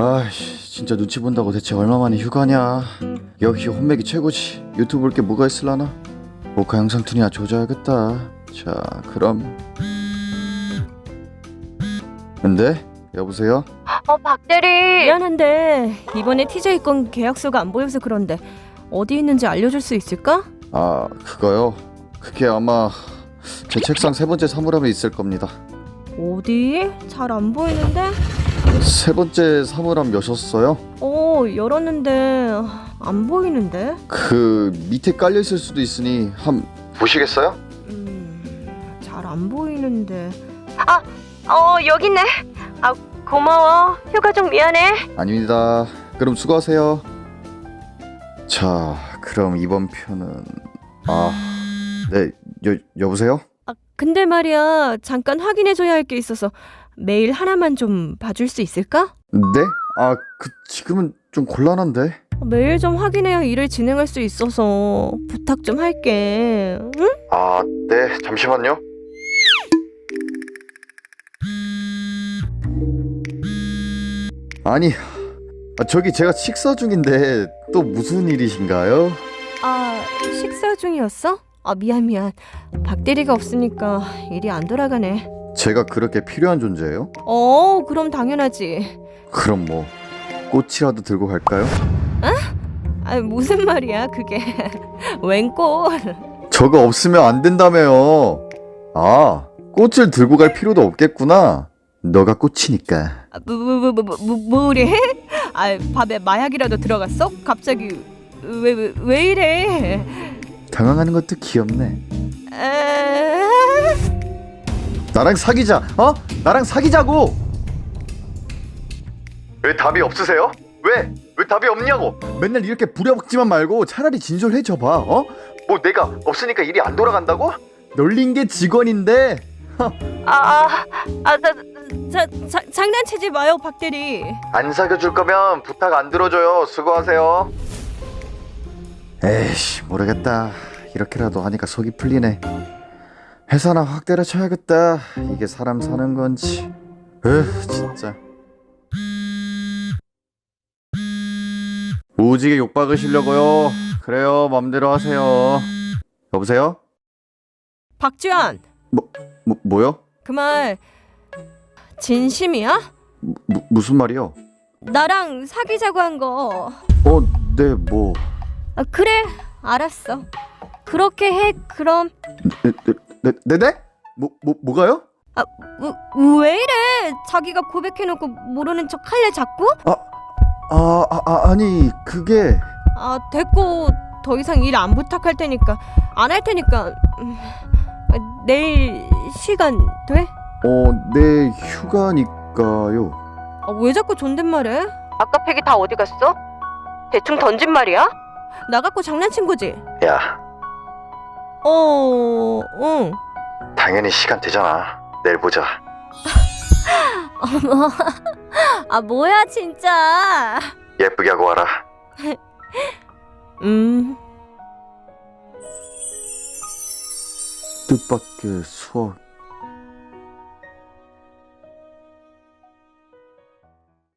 아이씨 진짜 눈치 본다고 대체 얼마만에 휴가냐 역시 혼맥이 최고지 유튜브 볼 게 뭐가 있을라나 모카 영상 툰이나 조져야겠다 자 그럼 근데 여보세요? 어, 박대리. 미안한데 이번에 TJ 건 계약서가 안 보여서 그런데 어디 있는지 알려줄 수 있을까? 아 그거요? 그게 아마 제 책상 세 번째 사물함에 있을 겁니다 어디? 잘 안 보이는데? 세 번째 사물함 여셨어요? 어 열었는데 안 보이는데? 그 밑에 깔려 있을 수도 있으니 한 보시겠어요? 음 잘 안 보이는데 어, 여기 있네. 아, 고마워. 휴가 좀 미안해. 아닙니다. 그럼 수고하세요. 자, 그럼 이번 편은 아, 네, 여 여보세요? 아 근데 말이야 잠깐 확인해 줘야 할 게 있어서 메일 하나만 좀 봐줄 수 있을까? 네? 아, 그 지금은 좀 곤란한데. 메일 좀 확인해야 일을 진행할 수 있어서 부탁 좀 할게 응? 아, 네, 잠시만요. 아니, 아, 저기 제가 식사 중인데 또 무슨 일이신가요? 아 식사 중이었어? 아 미안 미안 박대리가 없으니까 일이 안 돌아가네 제가 그렇게 필요한 존재예요? 어 그럼 당연하지 그럼 뭐 꽃이라도 들고 갈까요? 아 무슨 말이야 그게 웬 꽃 저거 없으면 안 된다며요. 아, 꽃을 들고 갈 필요도 없겠구나. 너가 꽃이니까. 아, 뭐, 뭐, 뭐, 뭐, 뭐, 뭐래? 아 밥에 마약이라도 들어갔어? 갑자기 왜 왜 왜 이래? 당황하는 것도 귀엽네. 에... 나랑 사귀자. 어? 나랑 사귀자고. 왜 답이 없으세요? 왜? 왜 답이 없냐고? 맨날 이렇게 부려먹지만 말고 차라리 진솔해져 봐. 어? 뭐 내가 없으니까 일이 안 돌아간다고? 널린 게 직원인데. 아, 아, 아, 자, 자, 자, 장난치지 마요, 박 대리. 안 사귀어줄 거면 부탁 안 들어줘요. 수고하세요. 에이씨 모르겠다. 이렇게라도 하니까 속이 풀리네. 회사나 확 때려쳐야겠다. 이게 사람 사는 건지. 에휴 진짜. 오지게 욕박으시려고요. 그래요 맘대로 하세요. 여보세요? 박주현, 뭐 뭐요? 그 말 진심이야? 무, 무슨 말이요? 나랑 사귀자고 한 거. 어, 네 뭐. 아, 그래, 알았어. 그렇게 해. 그럼 네, 네, 네, 네? 뭐, 뭐, 뭐가요? 우, 왜 이래? 자기가 고백해놓고 모르는 척 할래 자꾸? 아, 아, 아, 아니, 그게. 아 됐고 더 이상 일 안 부탁할 테니까 안 할 테니까 음, 아, 내일 시간 돼? 어, 내 휴가니까요. 아, 왜 자꾸 존댓말해? 아까 팩이 다 어디 갔어? 대충 던진 말이야? 나 갖고 장난친 거지? 야, 어, 응. 당연히 시간 되잖아. 내일 보자. 어머, 아 뭐야 진짜? 예쁘게 하고 와라. 음, 뜻밖의 수학